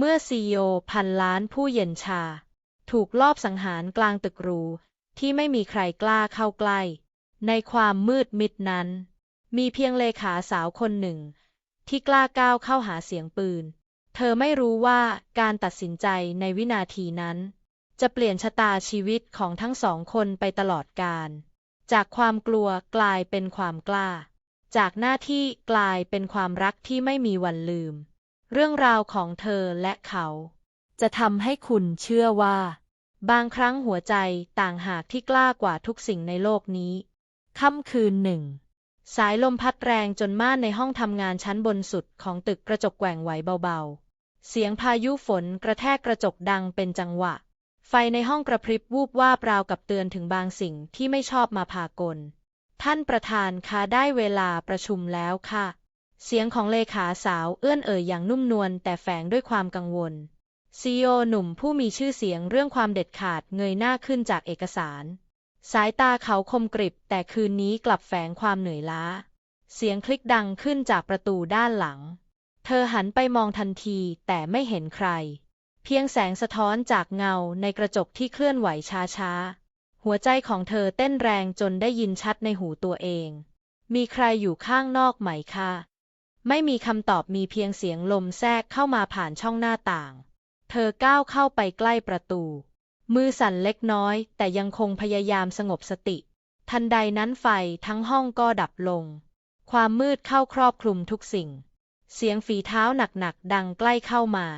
เมื่อซีโอพันล้านผู้เย็นชา ถูกลอบสังหารกลางตึกหรู ที่ไม่มีใครกล้าเข้าใกล้ ในความมืดมิดนั้น มีเพียงเลขาสาวคนหนึ่ง ที่กล้าก้าวเข้าหาเสียงปืน เธอไม่รู้ว่าการตัดสินใจในวินาทีนั้น จะเปลี่ยนชะตาชีวิตของทั้งสองคนไปตลอดกาลจากความกลัวกลายเป็นความกล้า จากหน้าที่กลายเป็นความรักที่ไม่มีวันลืม เรื่องราวของเธอและเขา จะทำให้คุณเชื่อว่า บางครั้งหัวใจต่างหากที่กล้ากว่าทุกสิ่งในโลกนี้ ค่ำคืนหนึ่ง สายลมพัดแรงจนม่านในห้องทำงานชั้นบนสุดของตึกกระจกแกว่งไหวเบาๆ เสียงพายุฝนกระแทกกระจกดังเป็นจังหวะ ไฟในห้องกระพริบวูบว่าบราวกับเตือนถึงบางสิ่งที่ไม่ชอบมาพากล ท่านประธานคะได้เวลาประชุมแล้วค่ะ เสียงของเลขาสาวเอื้อนเอ่ยอย่างนุ่มนวลแต่แฝงด้วยความกังวลซีโอหนุ่มผู้มีชื่อเสียงเรื่องความเด็ดขาดเงยหน้าขึ้นจากเอกสาร สายตาเขาคมกริบแต่คืนนี้กลับแฝงความเหนื่อยล้า เสียงคลิกดังขึ้นจากประตูด้านหลัง เธอหันไปมองทันทีแต่ไม่เห็นใคร เพียงแสงสะท้อนจากเงาในกระจกที่เคลื่อนไหวช้าๆ หัวใจของเธอเต้นแรงจนได้ยินชัดในหูตัวเอง มีใครอยู่ข้างนอกไหมคะ ไม่มีคำตอบมีเพียงเสียงลมแทรกเข้ามาผ่านช่องหน้าต่าง เธอก้าวเข้าไปใกล้ประตู มือสั่นเล็กน้อย แต่ยังคงพยายามสงบสติ ทันใดนั้นไฟทั้งห้องก็ดับลง ความมืดเข้าครอบคลุมทุกสิ่ง เสียงฝีเท้าหนักๆดังใกล้เข้ามา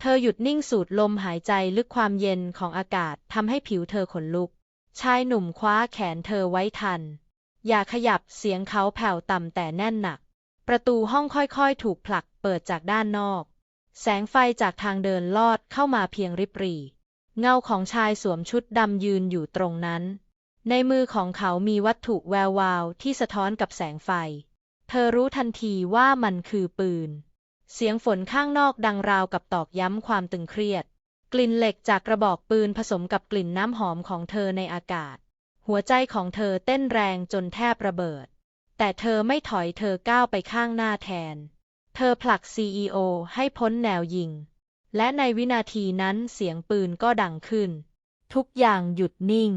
เธอหยุดนิ่งสูดลมหายใจลึกความเย็นของอากาศทำให้ผิวเธอขนลุก ชายหนุ่มคว้าแขนเธอไว้ทัน อย่าขยับเสียงเขาแผ่วต่ำแต่แน่นหนัก ประตูห้องค่อยๆ ถูกผลักเปิดจากด้านนอก แสงไฟจากทางเดินลอดเข้ามาเพียงริบหรี่ เงาของชายสวมชุดดำยืนอยู่ตรงนั้น ในมือของเขามีวัตถุแวววาวที่สะท้อนกับแสงไฟ เธอรู้ทันทีว่ามันคือปืน เสียงฝนข้างนอกดังราวกับตอกย้ำความตึงเครียด กลิ่นเหล็กจากกระบอกปืนผสมกับกลิ่นน้ำหอมของเธอในอากาศ หัวใจของเธอเต้นแรงจนแทบระเบิด แต่เธอไม่ถอยเธอก้าวไปข้างหน้าแทน เธอผลัก CEO ให้พ้นแนวยิง และในวินาทีนั้นเสียงปืนก็ดังขึ้น ทุกอย่างหยุดนิ่ง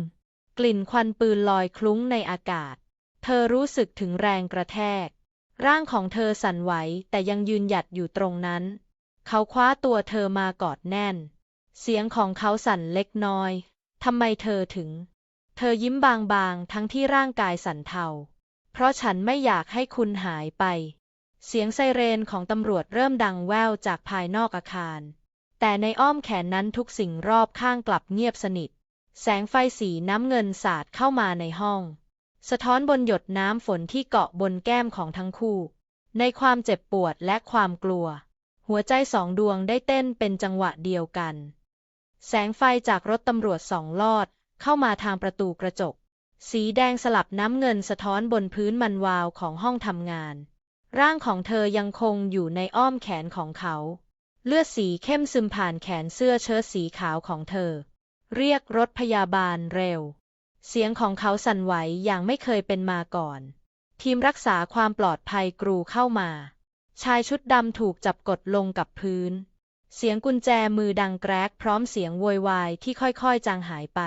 กลิ่นควันปืนลอยคลุ้งในอากาศ เธอรู้สึกถึงแรงกระแทก ร่างของเธอสั่นไหวแต่ยังยืนหยัดอยู่ตรงนั้น เขาคว้าตัวเธอมากอดแน่น เสียงของเขาสั่นเล็กน้อยทำไมเธอถึง เธอยิ้มบางๆ ทั้งที่ร่างกายสั่นเทา เพราะฉันไม่อยากให้คุณหายไป เสียงไซเรนของตำรวจเริ่มดังแว่วจากภายนอกอาคาร แต่ในอ้อมแขนนั้นทุกสิ่งรอบข้างกลับเงียบสนิท แสงไฟสีน้ำเงินสาดเข้ามาในห้อง สะท้อนบนหยดน้ำฝนที่เกาะบนแก้มของทั้งคู่ ในความเจ็บปวดและความกลัว หัวใจสองดวงได้เต้นเป็นจังหวะเดียวกัน แสงไฟจากรถตำรวจสองลอดเข้ามาทางประตูกระจก สีแดงสลับน้ำเงินสะท้อนบนพื้นมันวาวของห้องทำงาน ร่างของเธอยังคงอยู่ในอ้อมแขนของเขา เลือดสีเข้มซึมผ่านแขนเสื้อเชิ้ตสีขาวของเธอ เรียกรถพยาบาลเร็ว เสียงของเขาสั่นไหวอย่างไม่เคยเป็นมาก่อน ทีมรักษาความปลอดภัยกรูเข้ามา ชายชุดดำถูกจับกดลงกับพื้น เสียงกุญแจมือดังแกรกพร้อมเสียงโวยวายที่ค่อยๆจางหายไป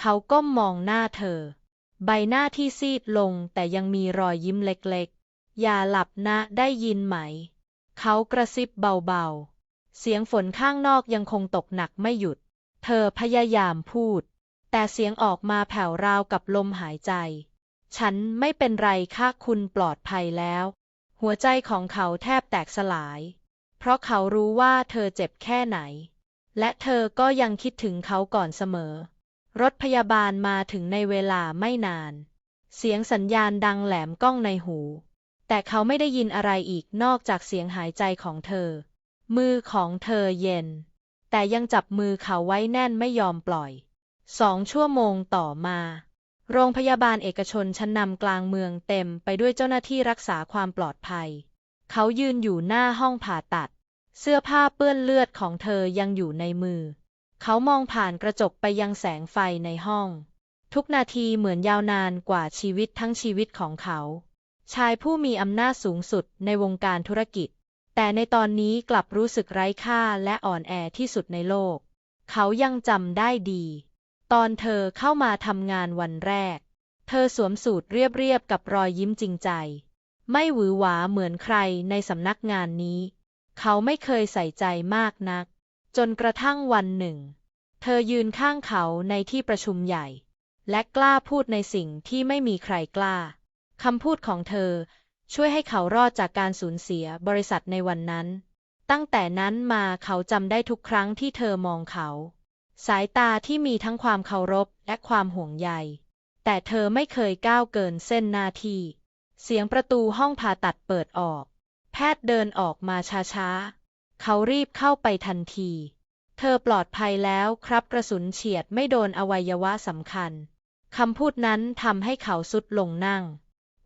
เขาก้มมองหน้าเธอ ใบหน้าที่ซีดลงแต่ยังมีรอยยิ้มเล็กๆ อย่าหลับนะได้ยินไหม เขากระซิบเบาๆ เสียงฝนข้างนอกยังคงตกหนักไม่หยุด เธอพยายามพูด แต่เสียงออกมาแผ่วราวกับลมหายใจ ฉันไม่เป็นไรค่ะคุณปลอดภัยแล้ว หัวใจของเขาแทบแตกสลาย เพราะเขารู้ว่าเธอเจ็บแค่ไหน และเธอก็ยังคิดถึงเขาก่อนเสมอ รถพยาบาลมาถึงในเวลาไม่นาน เสียงสัญญาณดังแหลมก้องในหู แต่เขาไม่ได้ยินอะไรอีกนอกจากเสียงหายใจของเธอ มือของเธอเย็น แต่ยังจับมือเขาไว้แน่นไม่ยอมปล่อย สองชั่วโมงต่อมา โรงพยาบาลเอกชนชั้นนำกลางเมืองเต็มไปด้วยเจ้าหน้าที่รักษาความปลอดภัย เขายืนอยู่หน้าห้องผ่าตัด เสื้อผ้าเปื้อนเลือดของเธอยังอยู่ในมือ เขามองผ่านกระจกไปยังแสงไฟในห้อง ทุกนาทีเหมือนยาวนานกว่าชีวิตทั้งชีวิตของเขา ชายผู้มีอำนาจสูงสุดในวงการธุรกิจ แต่ในตอนนี้กลับรู้สึกไร้ค่าและอ่อนแอที่สุดในโลก เขายังจำได้ดี ตอนเธอเข้ามาทำงานวันแรก เธอสวมสูทเรียบๆกับรอยยิ้มจริงใจ ไม่หวือหวาเหมือนใครในสำนักงานนี้ เขาไม่เคยใส่ใจมากนัก จนกระทั่งวันหนึ่ง เธอยืนข้างเขาในที่ประชุมใหญ่ และกล้าพูดในสิ่งที่ไม่มีใครกล้าคำพูดของเธอช่วยให้เขารอดจากการสูญเสียบริษัทในวันนั้น ตั้งแต่นั้นมาเขาจำได้ทุกครั้งที่เธอมองเขา สายตาที่มีทั้งความเคารพและความห่วงใย แต่เธอไม่เคยก้าวเกินเส้นหน้าที่ เสียงประตูห้องผ่าตัดเปิดออก แพทย์เดินออกมาช้าๆ เขารีบเข้าไปทันที เธอปลอดภัยแล้วครับกระสุนเฉียดไม่โดนอวัยวะสำคัญ คำพูดนั้นทำให้เขาสุดลงนั่ง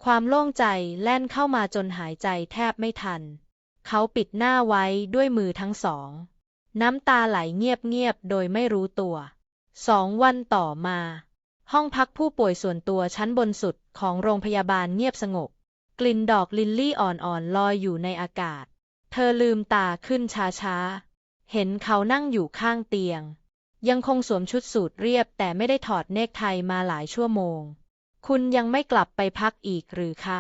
ความโล่งใจแล่นเข้ามาจนหายใจแทบไม่ทัน เขาปิดหน้าไว้ด้วยมือทั้งสอง น้ำตาไหลเงียบๆโดยไม่รู้ตัว สองวันต่อมา ห้องพักผู้ป่วยส่วนตัวชั้นบนสุดของโรงพยาบาลเงียบสงบ กลิ่นดอกลิลลี่อ่อนๆลอยอยู่ในอากาศ เธอลืมตาขึ้นช้าๆ เห็นเขานั่งอยู่ข้างเตียง ยังคงสวมชุดสูทเรียบแต่ไม่ได้ถอดเนกไทมาหลายชั่วโมง คุณยังไม่กลับไปพักอีกหรือคะ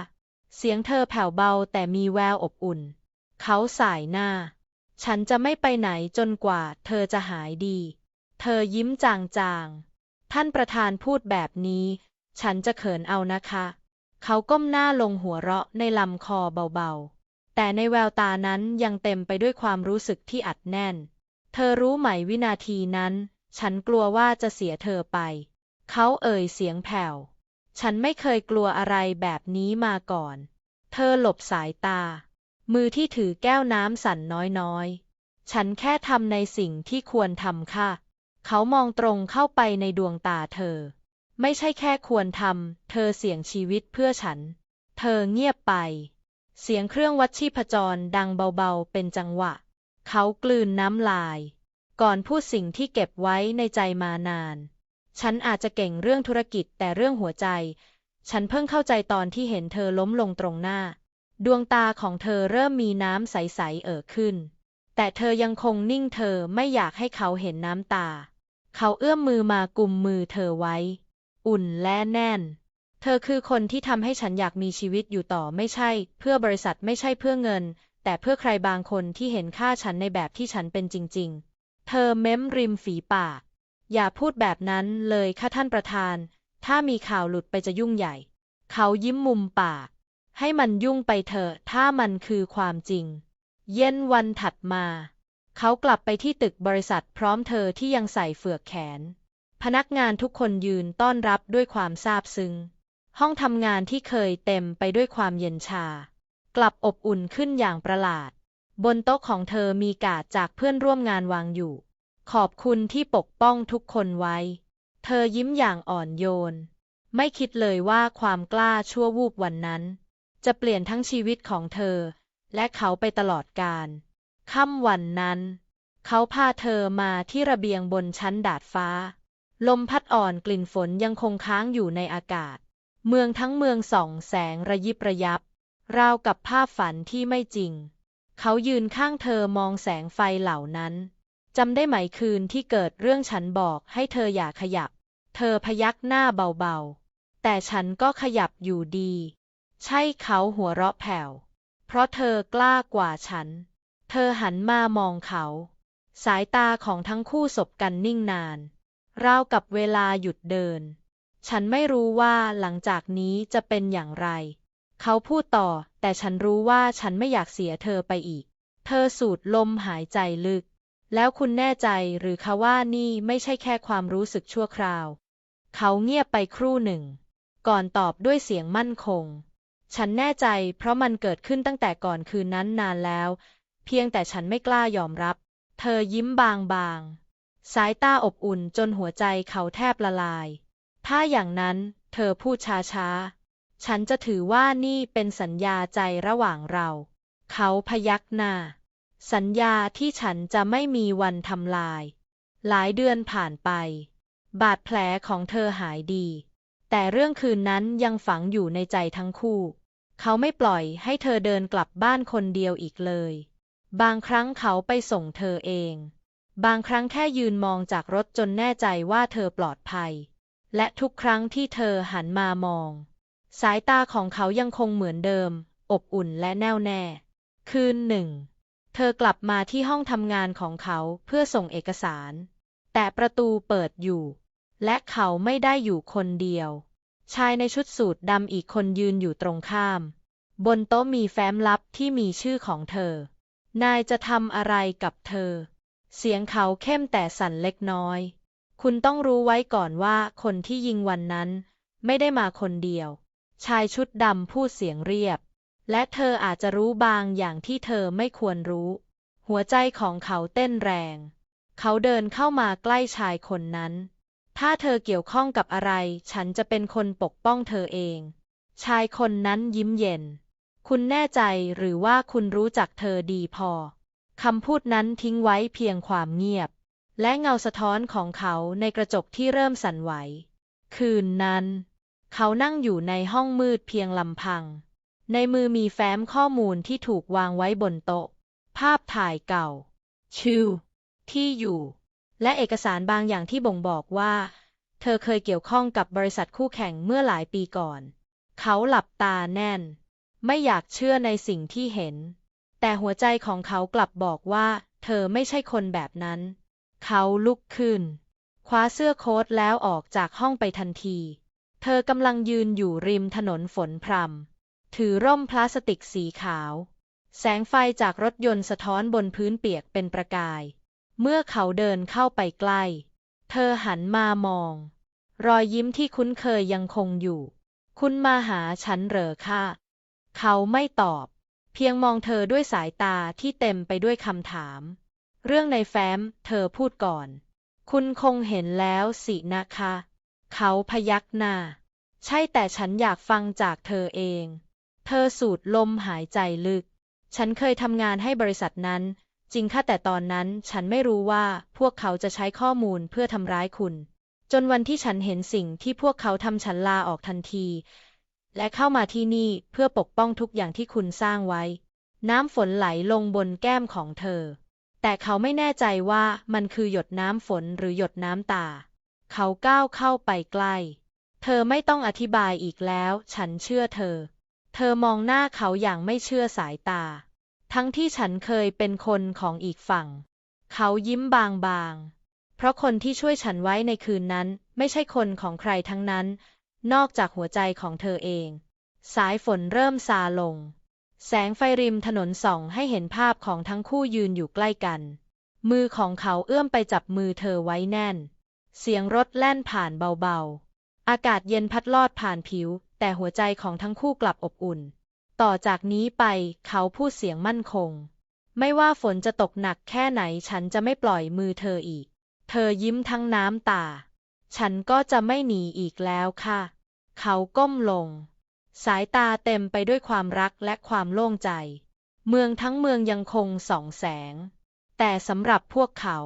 เสียงเธอแผ่วเบาแต่มีแววอบอุ่น เขาสายหน้า ฉันจะไม่ไปไหนจนกว่าเธอจะหายดี เธอยิ้มจางๆ ท่านประธานพูดแบบนี้ ฉันจะเขินเอานะคะ เขาก้มหน้าลงหัวเราะในลำคอเบาๆ แต่ในแววตานั้นยังเต็มไปด้วยความรู้สึกที่อัดแน่น เธอรู้ไหมวินาทีนั้น ฉันกลัวว่าจะเสียเธอไป เขาเอ่ยเสียงแผ่ว ฉันไม่เคยกลัวอะไรแบบนี้มาก่อน เธอหลบสายตา มือที่ถือแก้วน้ำสั่นน้อยๆ ฉันแค่ทำในสิ่งที่ควรทำค่ะ เขามองตรงเข้าไปในดวงตาเธอ ไม่ใช่แค่ควรทำ เธอเสี่ยงชีวิตเพื่อฉัน เธอเงียบไป เสียงเครื่องวัดชีพจรดังเบาๆ เป็นจังหวะ เขากลืนน้ำลาย ก่อนพูดสิ่งที่เก็บไว้ในใจมานาน ฉันอาจจะเก่งเรื่องธุรกิจแต่เรื่องหัวใจ ฉันเพิ่งเข้าใจตอนที่เห็นเธอล้มลงตรงหน้า ดวงตาของเธอเริ่มมีน้ำใสๆเอ่อขึ้น แต่เธอยังคงนิ่งเธอไม่อยากให้เขาเห็นน้ำตา เขาเอื้อมมือมากุมมือเธอไว้ อุ่นและแน่น เธอคือคนที่ทำให้ฉันอยากมีชีวิตอยู่ต่อไม่ใช่ เพื่อบริษัทไม่ใช่เพื่อเงิน แต่เพื่อใครบางคนที่เห็นค่าฉันในแบบที่ฉันเป็นจริง ๆ เธอเม้มริมฝีปาก อย่าพูดแบบนั้นเลยค่ะท่านประธาน ถ้ามีข่าวหลุดไปจะยุ่งใหญ่ เขายิ้มมุมปาก ให้มันยุ่งไปเถอะ ถ้ามันคือความจริง เย็นวันถัดมา เขากลับไปที่ตึกบริษัทพร้อมเธอที่ยังใส่เฟือกแขน พนักงานทุกคนยืนต้อนรับด้วยความซาบซึ้ง ห้องทำงานที่เคยเต็มไปด้วยความเย็นชา กลับอบอุ่นขึ้นอย่างประหลาด บนโต๊ะของเธอมีกาดจากเพื่อนร่วมงานวางอยู่ ขอบคุณที่ปกป้องทุกคนไว้ เธอยิ้มอย่างอ่อนโยน ไม่คิดเลยว่าความกล้าชั่ววูบวันนั้น จะเปลี่ยนทั้งชีวิตของเธอ และเขาไปตลอดกาลค่ำวันนั้น เขาพาเธอมาที่ระเบียงบนชั้นดาดฟ้า ลมพัดอ่อนกลิ่นฝนยังคงค้างอยู่ในอากาศ เมืองทั้งเมืองส่องแสงระยิบระยับ ราวกับภาพฝันที่ไม่จริง เขายืนข้างเธอมองแสงไฟเหล่านั้น จำได้ไหมคืนที่เกิดเรื่องฉันบอกให้เธออย่าขยับ เธอพยักหน้าเบาๆ แต่ฉันก็ขยับอยู่ดี ใช่เขาหัวเราะแผ่ว เพราะเธอกล้ากว่าฉัน เธอหันมามองเขา สายตาของทั้งคู่สบกันนิ่งนาน ราวกับเวลาหยุดเดิน ฉันไม่รู้ว่าหลังจากนี้จะเป็นอย่างไร เขาพูดต่อ แต่ฉันรู้ว่าฉันไม่อยากเสียเธอไปอีก เธอสูดลมหายใจลึก แล้วคุณแน่ใจหรือคะว่านี่ไม่ใช่แค่ความรู้สึกชั่วคราว เขาเงียบไปครู่หนึ่ง ก่อนตอบด้วยเสียงมั่นคง ฉันแน่ใจเพราะมันเกิดขึ้นตั้งแต่ก่อนคืนนั้นนานแล้ว เพียงแต่ฉันไม่กล้ายอมรับ เธอยิ้มบางๆ สายตาอบอุ่นจนหัวใจเขาแทบละลาย ถ้าอย่างนั้น เธอพูดช้าๆ ฉันจะถือว่านี่เป็นสัญญาใจระหว่างเรา เขาพยักหน้า สัญญาที่ฉันจะไม่มีวันทำลาย หลายเดือนผ่านไป บาดแผลของเธอหายดี แต่เรื่องคืนนั้นยังฝังอยู่ในใจทั้งคู่ เขาไม่ปล่อยให้เธอเดินกลับบ้านคนเดียวอีกเลย บางครั้งเขาไปส่งเธอเอง บางครั้งแค่ยืนมองจากรถจนแน่ใจว่าเธอปลอดภัย และทุกครั้งที่เธอหันมามอง สายตาของเขายังคงเหมือนเดิม อบอุ่นและแน่วแน่ คืนหนึ่ง เธอกลับมาที่ห้องทำงานของเขาเพื่อส่งเอกสาร แต่ประตูเปิดอยู่ และเขาไม่ได้อยู่คนเดียว ชายในชุดสูทดำอีกคนยืนอยู่ตรงข้าม บนโต๊ะมีแฟ้มลับที่มีชื่อของเธอ นายจะทำอะไรกับเธอ เสียงเขาเข้มแต่สั่นเล็กน้อย คุณต้องรู้ไว้ก่อนว่าคนที่ยิงวันนั้น ไม่ได้มาคนเดียว ชายชุดดำพูดเสียงเรียบ และเธออาจจะรู้บางอย่างที่เธอไม่ควรรู้ หัวใจของเขาเต้นแรง เขาเดินเข้ามาใกล้ชายคนนั้น ถ้าเธอเกี่ยวข้องกับอะไร ฉันจะเป็นคนปกป้องเธอเอง ชายคนนั้นยิ้มเย็น คุณแน่ใจหรือว่าคุณรู้จักเธอดีพอคำพูดนั้นทิ้งไว้เพียงความเงียบ และเงาสะท้อนของเขาในกระจกที่เริ่มสั่นไหว คืนนั้น เขานั่งอยู่ในห้องมืดเพียงลำพัง ในมือมีแฟ้มข้อมูลที่ถูกวางไว้บนโต๊ะ ภาพถ่ายเก่า ชื่อ ที่อยู่ และเอกสารบางอย่างที่บ่งบอกว่า เธอเคยเกี่ยวข้องกับบริษัทคู่แข่งเมื่อหลายปีก่อน เขาหลับตาแน่น ไม่อยากเชื่อในสิ่งที่เห็น แต่หัวใจของเขากลับบอกว่า เธอไม่ใช่คนแบบนั้น เขาลุกขึ้น คว้าเสื้อโค้ทแล้วออกจากห้องไปทันที เธอกำลังยืนอยู่ริมถนนฝนพรำถือร่มพลาสติกสีขาว แสงไฟจากรถยนต์สะท้อนบนพื้นเปียกเป็นประกาย เมื่อเขาเดินเข้าไปใกล้ เธอหันมามอง รอยยิ้มที่คุ้นเคยยังคงอยู่ คุณมาหาฉันเหรอคะเขาไม่ตอบ เพียงมองเธอด้วยสายตาที่เต็มไปด้วยคำถาม เรื่องในแฟ้ม เธอพูดก่อน คุณคงเห็นแล้วสินะคะ เขาพยักหน้า ใช่แต่ฉันอยากฟังจากเธอเอง เธอสูดลมหายใจลึก ฉันเคยทำงานให้บริษัทนั้น จริงค่ะแต่ตอนนั้นฉันไม่รู้ว่าพวกเขาจะใช้ข้อมูลเพื่อทำร้ายคุณ จนวันที่ฉันเห็นสิ่งที่พวกเขาทำฉันลาออกทันที และเข้ามาที่นี่เพื่อปกป้องทุกอย่างที่คุณสร้างไว้ น้ำฝนไหลลงบนแก้มของเธอ แต่เขาไม่แน่ใจว่ามันคือหยดน้ำฝนหรือหยดน้ำตา เขาก้าวเข้าไปใกล้ เธอไม่ต้องอธิบายอีกแล้ว ฉันเชื่อเธอ เธอมองหน้าเขาอย่างไม่เชื่อสายตา ทั้งที่ฉันเคยเป็นคนของอีกฝั่ง เขายิ้มบางๆ เพราะคนที่ช่วยฉันไว้ในคืนนั้น ไม่ใช่คนของใครทั้งนั้น นอกจากหัวใจของเธอเอง สายฝนเริ่มซาลง แสงไฟริมถนนส่องให้เห็นภาพของทั้งคู่ยืนอยู่ใกล้กัน มือของเขาเอื้อมไปจับมือเธอไว้แน่น เสียงรถแล่นผ่านเบาๆ อากาศเย็นพัดลอดผ่านผิว แต่หัวใจของทั้งคู่กลับอบอุ่น ต่อจากนี้ไปเขาพูดเสียงมั่นคง ไม่ว่าฝนจะตกหนักแค่ไหนฉันจะไม่ปล่อยมือเธออีก เธอยิ้มทั้งน้ำตา ฉันก็จะไม่หนีอีกแล้วค่ะ เขาก้มลง สายตาเต็มไปด้วยความรักและความโล่งใจ เมืองทั้งเมืองยังคงส่องแสง แต่สำหรับพวกเขา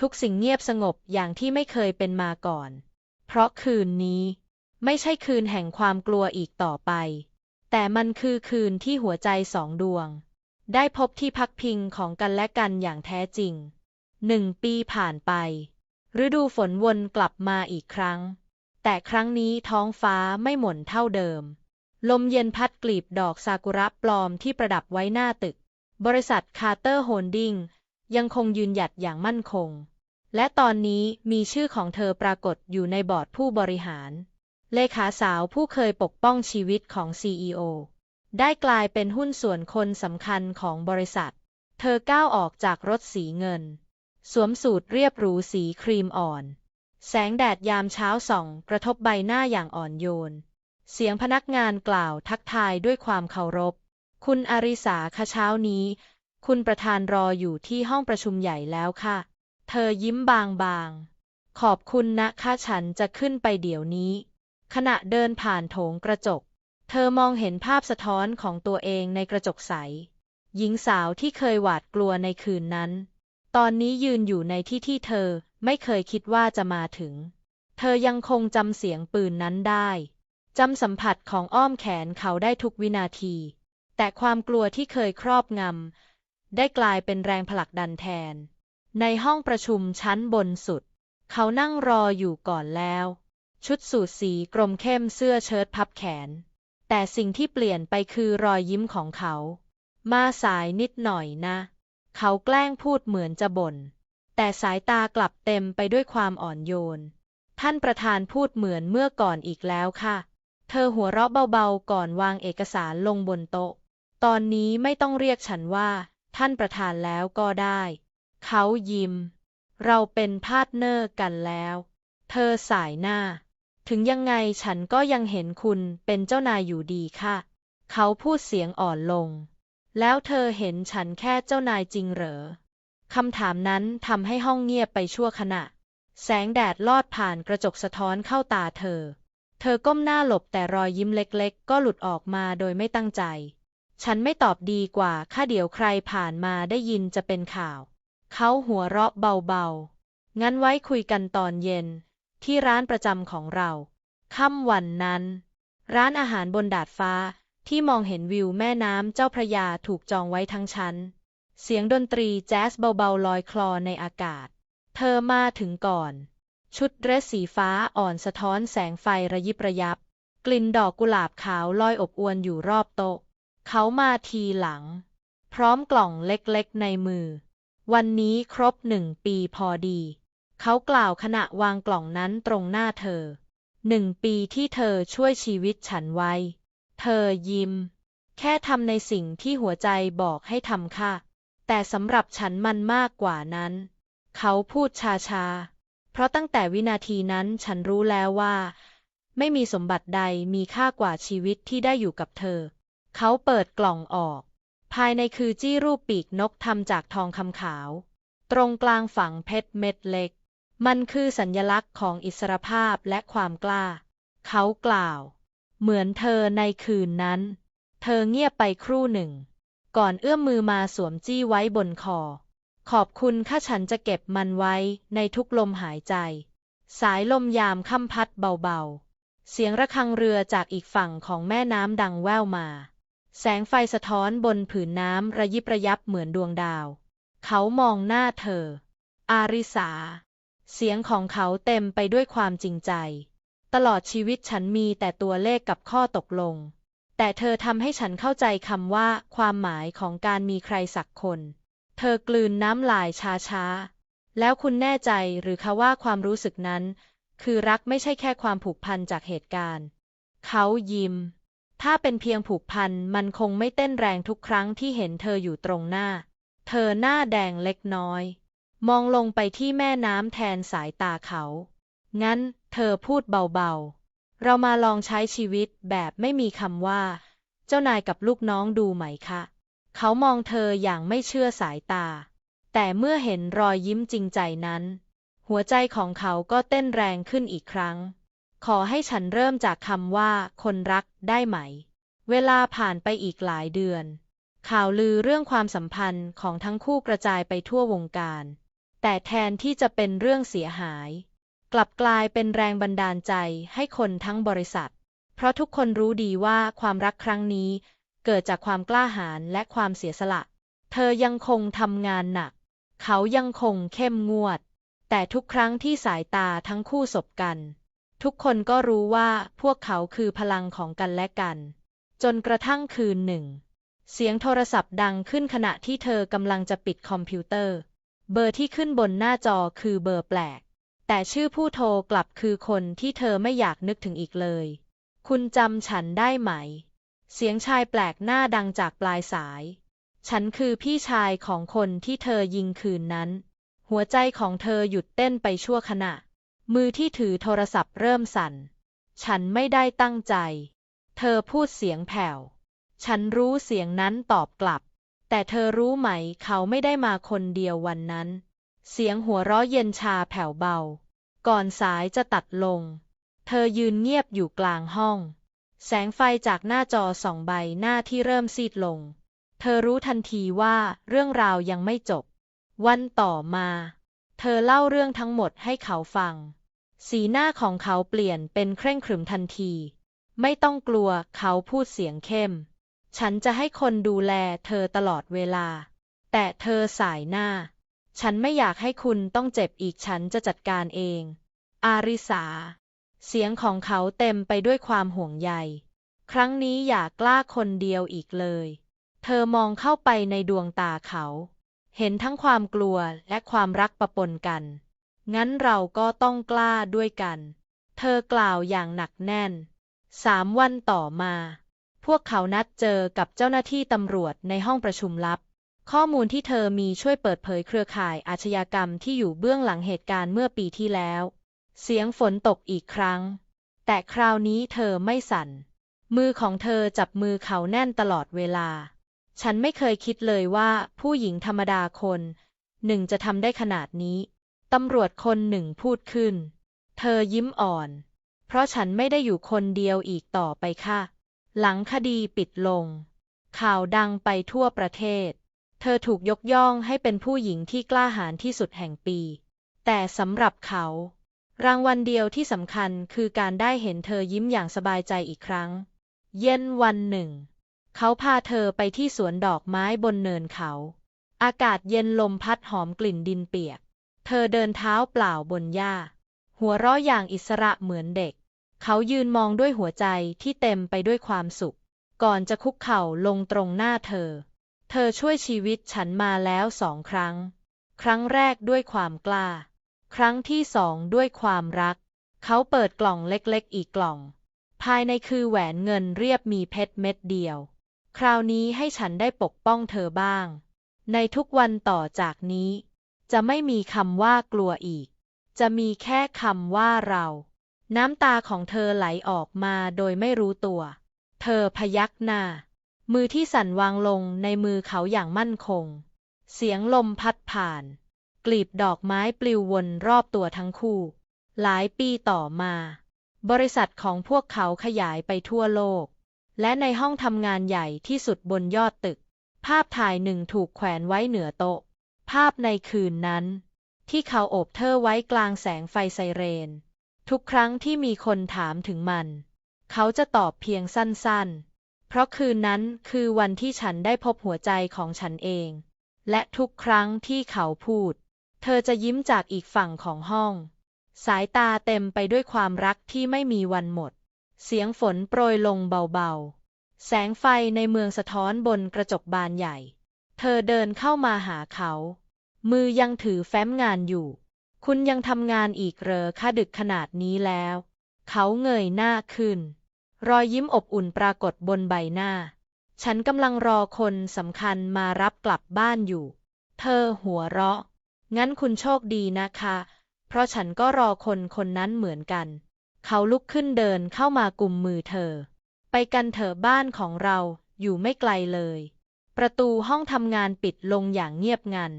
ทุกสิ่งเงียบสงบอย่างที่ไม่เคยเป็นมาก่อน เพราะคืนนี้ ไม่ใช่คืนแห่งความกลัวอีกต่อไป แต่มันคือคืนที่หัวใจสองดวง ได้พบที่พักพิงของกันและกันอย่างแท้จริงหนึ่งปีผ่านไป ฤดูฝนวนกลับมาอีกครั้ง แต่ครั้งนี้ท้องฟ้าไม่หม่นเท่าเดิม ลมเย็นพัดกลีบดอกซากุระปลอมที่ประดับไว้หน้าตึก บริษัทคาร์เตอร์โฮลดิ้งยังคงยืนหยัดอย่างมั่นคง และตอนนี้มีชื่อของเธอปรากฏอยู่ในบอร์ดผู้บริหาร เลขาสาวผู้เคยปกป้องชีวิตของ CEO ได้กลายเป็นหุ้นส่วนคนสำคัญของบริษัท เธอก้าวออกจากรถสีเงิน สวมสูทเรียบหรูสีครีมอ่อน แสงแดดยามเช้าส่อง กระทบใบหน้าอย่างอ่อนโยน เสียงพนักงานกล่าวทักทายด้วยความเคารพ คุณอาริสาคะเช้านี้ คุณประธานรออยู่ที่ห้องประชุมใหญ่แล้วค่ะ เธอยิ้มบางๆ ขอบคุณนะคะฉันจะขึ้นไปเดี๋ยวนี้ ขณะเดินผ่านโถงกระจก เธอมองเห็นภาพสะท้อนของตัวเองในกระจกใส หญิงสาวที่เคยหวาดกลัวในคืนนั้น ตอนนี้ยืนอยู่ในที่ที่เธอไม่เคยคิดว่าจะมาถึง เธอยังคงจำเสียงปืนนั้นได้ จำสัมผัสของอ้อมแขนเขาได้ทุกวินาที แต่ความกลัวที่เคยครอบงำได้กลายเป็นแรงผลักดันแทน ในห้องประชุมชั้นบนสุด เขานั่งรออยู่ก่อนแล้ว ชุดสูทสีกรมเข้มเสื้อเชิ้ตพับแขน แต่สิ่งที่เปลี่ยนไปคือรอยยิ้มของเขา มาสายนิดหน่อยนะ เขาแกล้งพูดเหมือนจะบ่นแต่สายตากลับเต็มไปด้วยความอ่อนโยน ท่านประธานพูดเหมือนเมื่อก่อนอีกแล้วค่ะ เธอหัวเราะเบาๆ ก่อนวางเอกสารลงบนโต๊ะ ตอนนี้ไม่ต้องเรียกฉันว่า ท่านประธานแล้วก็ได้ เขายิ้ม เราเป็นพาร์ทเนอร์กันแล้ว เธอสายหน้า ถึงยังไงฉันก็ยังเห็นคุณเป็นเจ้านายอยู่ดีค่ะ เขาพูดเสียงอ่อนลง แล้วเธอเห็นฉันแค่เจ้านายจริงเหรอ คำถามนั้นทำให้ห้องเงียบไปชั่วขณะ แสงแดดลอดผ่านกระจกสะท้อนเข้าตาเธอ เธอก้มหน้าหลบแต่รอยยิ้มเล็กๆ ก็หลุดออกมาโดยไม่ตั้งใจ ฉันไม่ตอบดีกว่าค่าเดี๋ยวใครผ่านมาได้ยินจะเป็นข่าว เขาหัวเราะเบาๆ งั้นไว้คุยกันตอนเย็น ที่ร้านประจำของเรา ค่ำวันนั้น ร้านอาหารบนดาดฟ้าที่มองเห็นวิวแม่น้ำเจ้าพระยาถูกจองไว้ทั้งชั้น เสียงดนตรีแจ๊สเบาๆลอยคลอในอากาศ เธอมาถึงก่อน ชุดเดรสสีฟ้าอ่อนสะท้อนแสงไฟระยิบระยับ กลิ่นดอกกุหลาบขาวลอยอบอวนอยู่รอบโต๊ะ เขามาทีหลัง พร้อมกล่องเล็กๆในมือ วันนี้ครบหนึ่งปีพอดี เขากล่าวขณะวางกล่องนั้นตรงหน้าเธอ หนึ่งปีที่เธอช่วยชีวิตฉันไว้ เธอยิ้ม แค่ทำในสิ่งที่หัวใจบอกให้ทำค่ะ แต่สำหรับฉันมันมากกว่านั้น เขาพูดช้าๆ ราะตั้งแต่วินาทีนั้นฉันรู้แล้วว่า ไม่มีสมบัติใดมีค่ากว่าชีวิตที่ได้อยู่กับเธอ เขาเปิดกล่องออก ภายในคือจี้รูปปีกนกทำจากทองคำขาว ตรงกลางฝังเพชรเม็ดเล็ก มันคือสัญลักษณ์ของอิสรภาพและความกล้า เขากล่าว เหมือนเธอในคืนนั้น เธอเงียบไปครู่หนึ่ง ก่อนเอื้อมมือมาสวมจี้ไว้บนคอ ขอบคุณข้าฉันจะเก็บมันไว้ในทุกลมหายใจ สายลมยามค่ำพัดเบาๆ เสียงระฆังเรือจากอีกฝั่งของแม่น้ำดังแว่วมา แสงไฟสะท้อนบนผืนน้ำระยิบระยับเหมือนดวงดาว เขามองหน้าเธอ อาริสา เสียงของเขาเต็มไปด้วยความจริงใจ ตลอดชีวิตฉันมีแต่ตัวเลขกับข้อตกลง แต่เธอทำให้ฉันเข้าใจคำว่าความหมายของการมีใครสักคน เธอกลืนน้ำลายช้าๆ แล้วคุณแน่ใจหรือคะว่าความรู้สึกนั้น คือรักไม่ใช่แค่ความผูกพันจากเหตุการณ์ เขายิ้ม ถ้าเป็นเพียงผูกพันมันคงไม่เต้นแรงทุกครั้งที่เห็นเธออยู่ตรงหน้า เธอหน้าแดงเล็กน้อย มองลงไปที่แม่น้ำแทนสายตาเขา งั้น เธอพูดเบาๆ เรามาลองใช้ชีวิตแบบไม่มีคำว่า เจ้านายกับลูกน้องดูไหมคะ เขามองเธออย่างไม่เชื่อสายตา แต่เมื่อเห็นรอยยิ้มจริงใจนั้น หัวใจของเขาก็เต้นแรงขึ้นอีกครั้ง ขอให้ฉันเริ่มจากคำว่าคนรักได้ไหม เวลาผ่านไปอีกหลายเดือน ข่าวลือเรื่องความสัมพันธ์ของทั้งคู่กระจายไปทั่ววงการ แต่แทนที่จะเป็นเรื่องเสียหาย กลับกลายเป็นแรงบันดาลใจให้คนทั้งบริษัท เพราะทุกคนรู้ดีว่าความรักครั้งนี้ เกิดจากความกล้าหาญและความเสียสละ เธอยังคงทำงานหนัก เขายังคงเข้มงวด แต่ทุกครั้งที่สายตาทั้งคู่สบกัน ทุกคนก็รู้ว่าพวกเขาคือพลังของกันและกัน จนกระทั่งคืนหนึ่ง เสียงโทรศัพท์ดังขึ้นขณะที่เธอกำลังจะปิดคอมพิวเตอร์ เบอร์ที่ขึ้นบนหน้าจอคือเบอร์แปลก แต่ชื่อผู้โทรกลับคือคนที่เธอไม่อยากนึกถึงอีกเลย คุณจำฉันได้ไหม เสียงชายแปลกหน้าดังจากปลายสาย ฉันคือพี่ชายของคนที่เธอยิงคืนนั้น หัวใจของเธอหยุดเต้นไปชั่วขณะ มือที่ถือโทรศัพท์เริ่มสั่น ฉันไม่ได้ตั้งใจ เธอพูดเสียงแผ่ว ฉันรู้เสียงนั้นตอบกลับ แต่เธอรู้ไหมเขาไม่ได้มาคนเดียววันนั้น เสียงหัวเราะเย็นชาแผ่วเบา ก่อนสายจะตัดลง เธอยืนเงียบอยู่กลางห้อง แสงไฟจากหน้าจอสองใบหน้าที่เริ่มซีดลง เธอรู้ทันทีว่าเรื่องราวยังไม่จบ วันต่อมา เธอเล่าเรื่องทั้งหมดให้เขาฟัง สีหน้าของเขาเปลี่ยนเป็นเคร่งขรึมทันที ไม่ต้องกลัวเขาพูดเสียงเข้ม ฉันจะให้คนดูแลเธอตลอดเวลา แต่เธอสายหน้า ฉันไม่อยากให้คุณต้องเจ็บอีกฉันจะจัดการเอง อาริสา เสียงของเขาเต็มไปด้วยความห่วงใย ครั้งนี้อย่ากล้าคนเดียวอีกเลย เธอมองเข้าไปในดวงตาเขา เห็นทั้งความกลัวและความรักปะปนกัน งั้นเราก็ต้องกล้าด้วยกัน เธอกล่าวอย่างหนักแน่น สามวันต่อมา พวกเขานัดเจอกับเจ้าหน้าที่ตำรวจในห้องประชุมลับ ข้อมูลที่เธอมีช่วยเปิดเผยเครือข่ายอาชญากรรมที่อยู่เบื้องหลังเหตุการณ์เมื่อปีที่แล้ว เสียงฝนตกอีกครั้ง แต่คราวนี้เธอไม่สั่น มือของเธอจับมือเขาแน่นตลอดเวลา ฉันไม่เคยคิดเลยว่าผู้หญิงธรรมดาคนหนึ่งจะทำได้ขนาดนี้ ตำรวจคนหนึ่งพูดขึ้น เธอยิ้มอ่อน เพราะฉันไม่ได้อยู่คนเดียวอีกต่อไปค่ะ หลังคดีปิดลง ข่าวดังไปทั่วประเทศ เธอถูกยกย่องให้เป็นผู้หญิงที่กล้าหาญที่สุดแห่งปี แต่สำหรับเขา รางวัลเดียวที่สำคัญคือการได้เห็นเธอยิ้มอย่างสบายใจอีกครั้ง เย็นวันหนึ่ง เขาพาเธอไปที่สวนดอกไม้บนเนินเขา อากาศเย็นลมพัดหอมกลิ่นดินเปียก เธอเดินเท้าเปล่าบนหญ้า หัวเราะอย่างอิสระเหมือนเด็ก เขายืนมองด้วยหัวใจที่เต็มไปด้วยความสุข ก่อนจะคุกเข่าลงตรงหน้าเธอ เธอช่วยชีวิตฉันมาแล้วสองครั้ง ครั้งแรกด้วยความกล้า ครั้งที่สองด้วยความรัก เขาเปิดกล่องเล็กๆ อีกกล่อง ภายในคือแหวนเงินเรียบมีเพชรเม็ดเดียว คราวนี้ให้ฉันได้ปกป้องเธอบ้าง ในทุกวันต่อจากนี้ จะไม่มีคำว่ากลัวอีก จะมีแค่คำว่าเรา น้ำตาของเธอไหลออกมาโดยไม่รู้ตัว เธอพยักหน้า มือที่สั่นวางลงในมือเขาอย่างมั่นคง เสียงลมพัดผ่าน ลีบดอกไม้ปลิววนรอบตัวทั้งคู่ หลายปีต่อมา บริษัทของพวกเขาขยายไปทั่วโลก และในห้องทำงานใหญ่ที่สุดบนยอดตึก ภาพถ่ายหนึ่งถูกแขวนไว้เหนือโต๊ะ ภาพในคืนนั้น ที่เขาโอบเธอไว้กลางแสงไฟไซเรน ทุกครั้งที่มีคนถามถึงมัน เขาจะตอบเพียงสั้นๆ เพราะคืนนั้นคือวันที่ฉันได้พบหัวใจของฉันเองและทุกครั้งที่เขาพูด เธอจะยิ้มจากอีกฝั่งของห้อง สายตาเต็มไปด้วยความรักที่ไม่มีวันหมด เสียงฝนโปรยลงเบาๆ แสงไฟในเมืองสะท้อนบนกระจกบานใหญ่ เธอเดินเข้ามาหาเขา มือยังถือแฟ้มงานอยู่ คุณยังทำงานอีกเหรอคะดึกขนาดนี้แล้ว เขาเงยหน้าขึ้น รอยยิ้มอบอุ่นปรากฏบนใบหน้า ฉันกำลังรอคนสำคัญมารับกลับบ้านอยู่ เธอหัวเราะ งั้นคุณโชคดีนะคะ เพราะฉันก็รอคนคนนั้นเหมือนกัน เขาลุกขึ้นเดินเข้ามากุมมือเธอ ไปกันเถอะบ้านของเราอยู่ไม่ไกลเลย ประตูห้องทำงานปิดลงอย่างเงียบงัน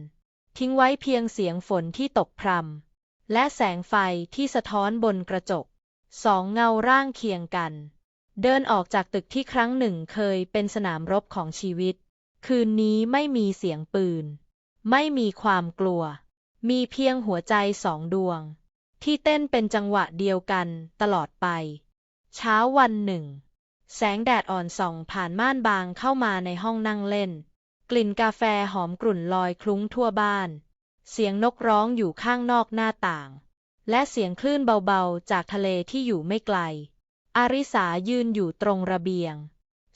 ทิ้งไว้เพียงเสียงฝนที่ตกพรำและแสงไฟที่สะท้อนบนกระจก สองเงาร่างเคียงกัน เดินออกจากตึกที่ครั้งหนึ่งเคยเป็นสนามรบของชีวิต คืนนี้ไม่มีเสียงปืน ไม่มีความกลัว มีเพียงหัวใจสองดวง ที่เต้นเป็นจังหวะเดียวกันตลอดไป เช้าวันหนึ่ง แสงแดดอ่อนส่องผ่านม่านบางเข้ามาในห้องนั่งเล่น กลิ่นกาแฟหอมกลุ่นลอยคลุ้งทั่วบ้าน เสียงนกร้องอยู่ข้างนอกหน้าต่าง และเสียงคลื่นเบาๆ จากทะเลที่อยู่ไม่ไกล อาริสายืนอยู่ตรงระเบียง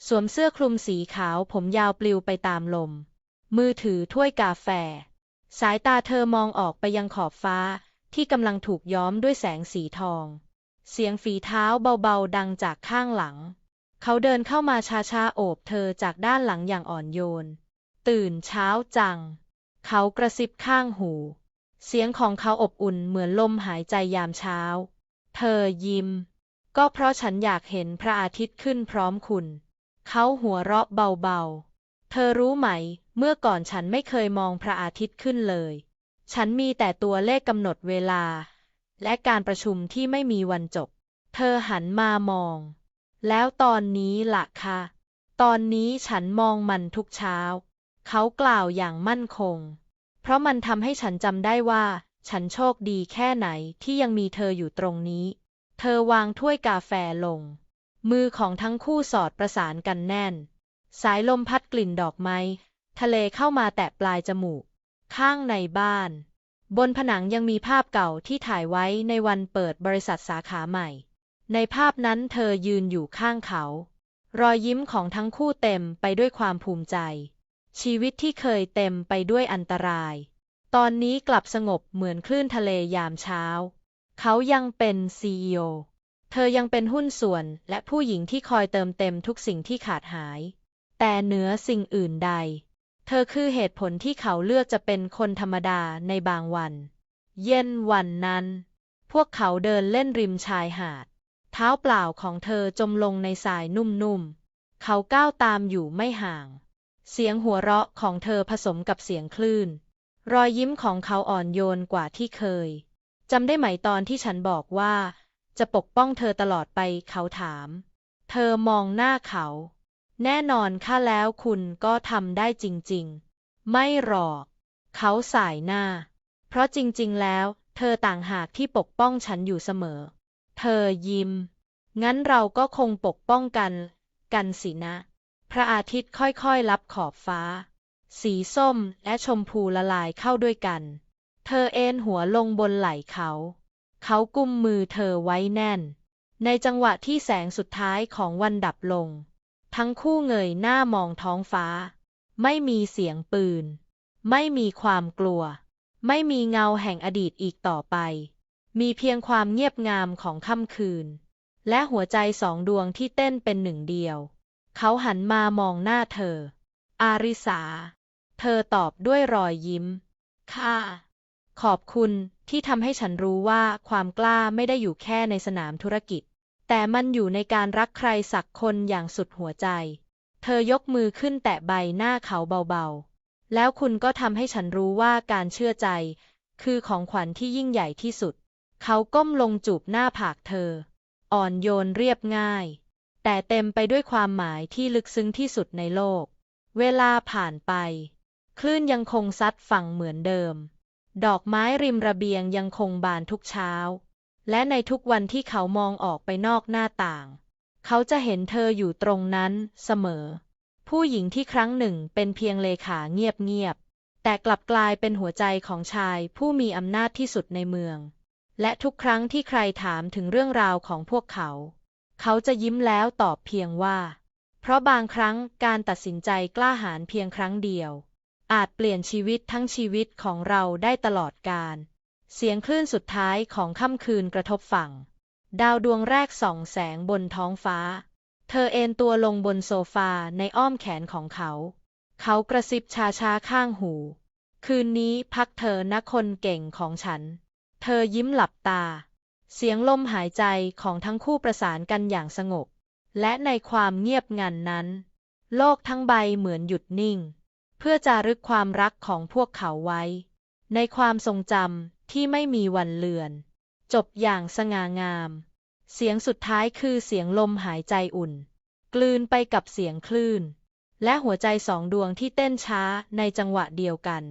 สวมเสื้อคลุมสีขาวผมยาวปลิวไปตามลม มือถือถ้วยกาแฟ สายตาเธอมองออกไปยังขอบฟ้าที่กำลังถูกย้อมด้วยแสงสีทอง เสียงฝีเท้าเบาๆดังจากข้างหลัง เขาเดินเข้ามาช้าๆโอบเธอจากด้านหลังอย่างอ่อนโยน ตื่นเช้าจัง เขากระซิบข้างหู เสียงของเขาอบอุ่นเหมือนลมหายใจยามเช้า เธอยิ้ม ก็เพราะฉันอยากเห็นพระอาทิตย์ขึ้นพร้อมคุณ เขาหัวเราะเบาๆ เธอรู้ไหม เมื่อก่อนฉันไม่เคยมองพระอาทิตย์ขึ้นเลย ฉันมีแต่ตัวเลขกำหนดเวลา และการประชุมที่ไม่มีวันจบ เธอหันมามอง แล้วตอนนี้ล่ะคะตอนนี้ฉันมองมันทุกเช้า เขากล่าวอย่างมั่นคง เพราะมันทำให้ฉันจำได้ว่า ฉันโชคดีแค่ไหนที่ยังมีเธออยู่ตรงนี้ เธอวางถ้วยกาแฟลง มือของทั้งคู่สอดประสานกันแน่น สายลมพัดกลิ่นดอกไม้ ทะเลเข้ามาแตะปลายจมูก ข้างในบ้าน บนผนังยังมีภาพเก่าที่ถ่ายไว้ในวันเปิดบริษัทสาขาใหม่ ในภาพนั้นเธอยืนอยู่ข้างเขา รอยยิ้มของทั้งคู่เต็มไปด้วยความภูมิใจ ชีวิตที่เคยเต็มไปด้วยอันตราย ตอนนี้กลับสงบเหมือนคลื่นทะเลยามเช้า เขายังเป็นซีอีโอเธอยังเป็นหุ้นส่วนและผู้หญิงที่คอยเติมเต็มทุกสิ่งที่ขาดหาย แต่เหนือสิ่งอื่นใด เธอคือเหตุผลที่เขาเลือกจะเป็นคนธรรมดาในบางวัน เย็นวันนั้น พวกเขาเดินเล่นริมชายหาด เท้าเปล่าของเธอจมลงในทรายนุ่มๆ เขาก้าวตามอยู่ไม่ห่าง เสียงหัวเราะของเธอผสมกับเสียงคลื่น รอยยิ้มของเขาอ่อนโยนกว่าที่เคย จำได้ไหมตอนที่ฉันบอกว่า จะปกป้องเธอตลอดไปเขาถาม เธอมองหน้าเขา แน่นอนค่าแล้วคุณก็ทำได้จริง ๆ ไม่หรอก เขาสายหน้า เพราะจริง ๆ แล้ว เธอต่างหากที่ปกป้องฉันอยู่เสมอ เธอยิ้ม งั้นเราก็คงปกป้องกัน กันสินะ พระอาทิตย์ค่อยๆ ลับขอบฟ้า สีส้มและชมพูละลายเข้าด้วยกัน เธอเอนหัวลงบนไหล่เขา เขากุมมือเธอไว้แน่น ในจังหวะที่แสงสุดท้ายของวันดับลง ทั้งคู่เงยหน้ามองท้องฟ้า ไม่มีเสียงปืน ไม่มีความกลัว ไม่มีเงาแห่งอดีตอีกต่อไป มีเพียงความเงียบงามของค่ำคืน และหัวใจสองดวงที่เต้นเป็นหนึ่งเดียว เขาหันมามองหน้าเธอ อาริสา เธอตอบด้วยรอยยิ้ม ค่ะ ขอบคุณที่ทำให้ฉันรู้ว่าความกล้าไม่ได้อยู่แค่ในสนามธุรกิจ แต่มันอยู่ในการรักใครสักคนอย่างสุดหัวใจ เธอยกมือขึ้นแตะใบหน้าเขาเบาๆ แล้วคุณก็ทำให้ฉันรู้ว่าการเชื่อใจ คือของขวัญที่ยิ่งใหญ่ที่สุด เขาก้มลงจูบหน้าผากเธอ อ่อนโยนเรียบง่าย แต่เต็มไปด้วยความหมายที่ลึกซึ้งที่สุดในโลก เวลาผ่านไป คลื่นยังคงซัดฝั่งเหมือนเดิม ดอกไม้ริมระเบียงยังคงบานทุกเช้า และในทุกวันที่เขามองออกไปนอกหน้าต่าง เขาจะเห็นเธออยู่ตรงนั้นเสมอ ผู้หญิงที่ครั้งหนึ่งเป็นเพียงเลขาเงียบๆ แต่กลับกลายเป็นหัวใจของชายผู้มีอำนาจที่สุดในเมือง และทุกครั้งที่ใครถามถึงเรื่องราวของพวกเขา เขาจะยิ้มแล้วตอบเพียงว่า เพราะบางครั้งการตัดสินใจกล้าหาญเพียงครั้งเดียว อาจเปลี่ยนชีวิตทั้งชีวิตของเราได้ตลอดกาล เสียงคลื่นสุดท้ายของค่ำคืนกระทบฝั่ง ดาวดวงแรกส่องแสงบนท้องฟ้า เธอเอนตัวลงบนโซฟาในอ้อมแขนของเขา เขากระซิบชาชาๆข้างหู คืนนี้พักเธอนะคนเก่งของฉัน เธอยิ้มหลับตา เสียงลมหายใจของทั้งคู่ประสานกันอย่างสงบ และในความเงียบงันนั้น โลกทั้งใบเหมือนหยุดนิ่ง เพื่อจารึกความรักของพวกเขาไว้ ในความทรงจำ ที่ไม่มีวันเลือน จบอย่างสง่างาม เสียงสุดท้ายคือเสียงลมหายใจอุ่น กลืนไปกับเสียงคลื่น และหัวใจสองดวงที่เต้นช้าในจังหวะเดียวกัน